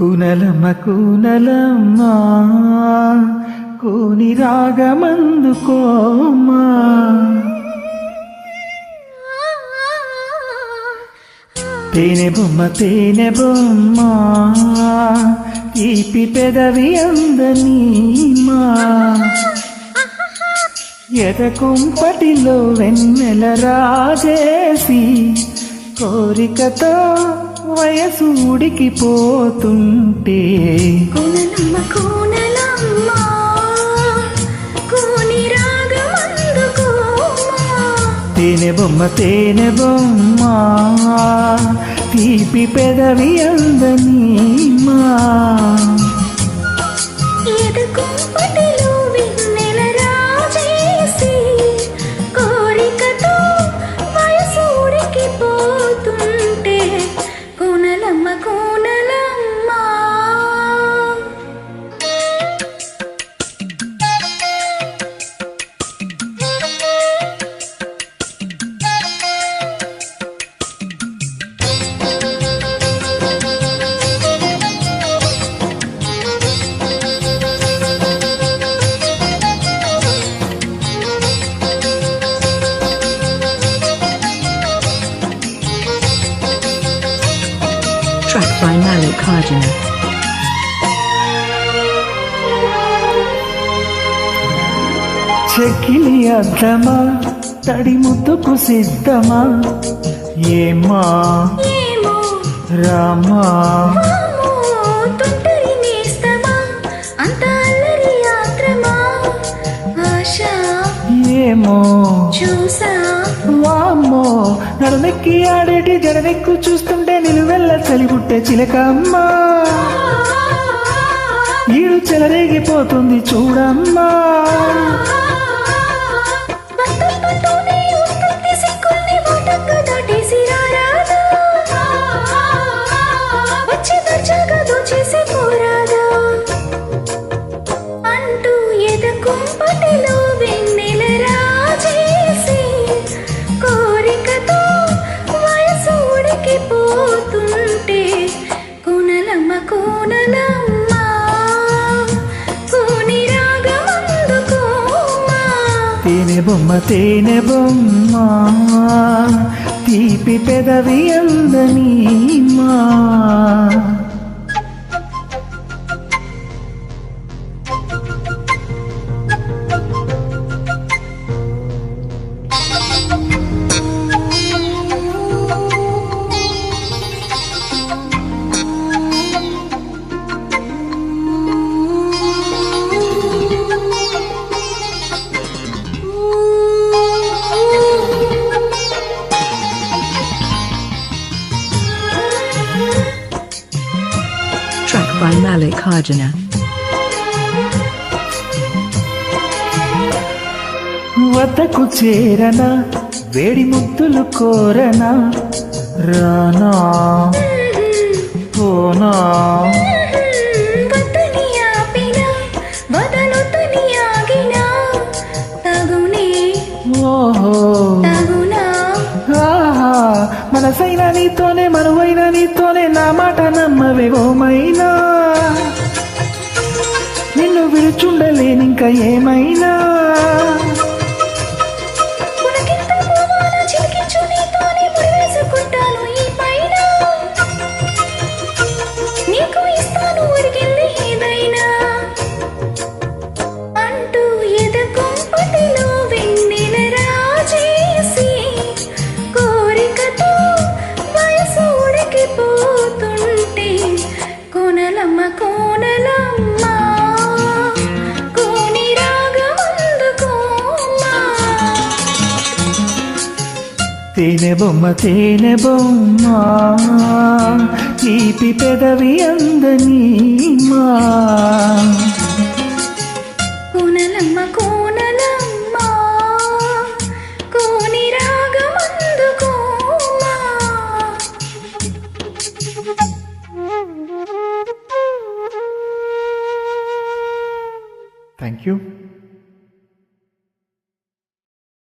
కూనలమ్మ కూనలమ్మ కూని రాగమందుకోమా తేనె బొమ్మ తేనె బొమ్మ తీపి పెదవి అందనీమా ఎదకుంపటిలో వెన్నెల రాజేసి కోరికతో వయసు ఉడికిపోతుంటే కూనలమ్మ కూనలమ్మ కూని రాగమందుకోమా తేనె బొమ్మ తేనె బొమ్మ తీపి పెదవి అందనీమా Malik Kardina. చెక్కిలి అద్దమా తడి ముద్దుకు సిద్ధమా? ఏమా? రామా ఏమో? చూసా. వామ్మో నడనెక్కి ఆడేటి జడనెక్కు చూస్తుంటే నిలువెల్ల కలిగుట్టే చిలకమ్మా ఈడు చెలరేగిపోతుంది చూడమ్మా. బొమ్మ తేనె బొమ్మ తీపి పెదవి అందనీమా by Malik Arjuna. వద్దకు చేరన? వేడి ముద్దులు కోరనా? రానా? పోనా? మనసైన నీతోనే మనువైన నీతోనే నా మాట నమ్మవేవోమైనా నిన్ను విడుచుండలేనింక ఏమైనా? తేనె బొమ్మ తేనె బొమ్మ తీపి పెదవి అందనీ మా కూనలమ్మ కూన Thank you.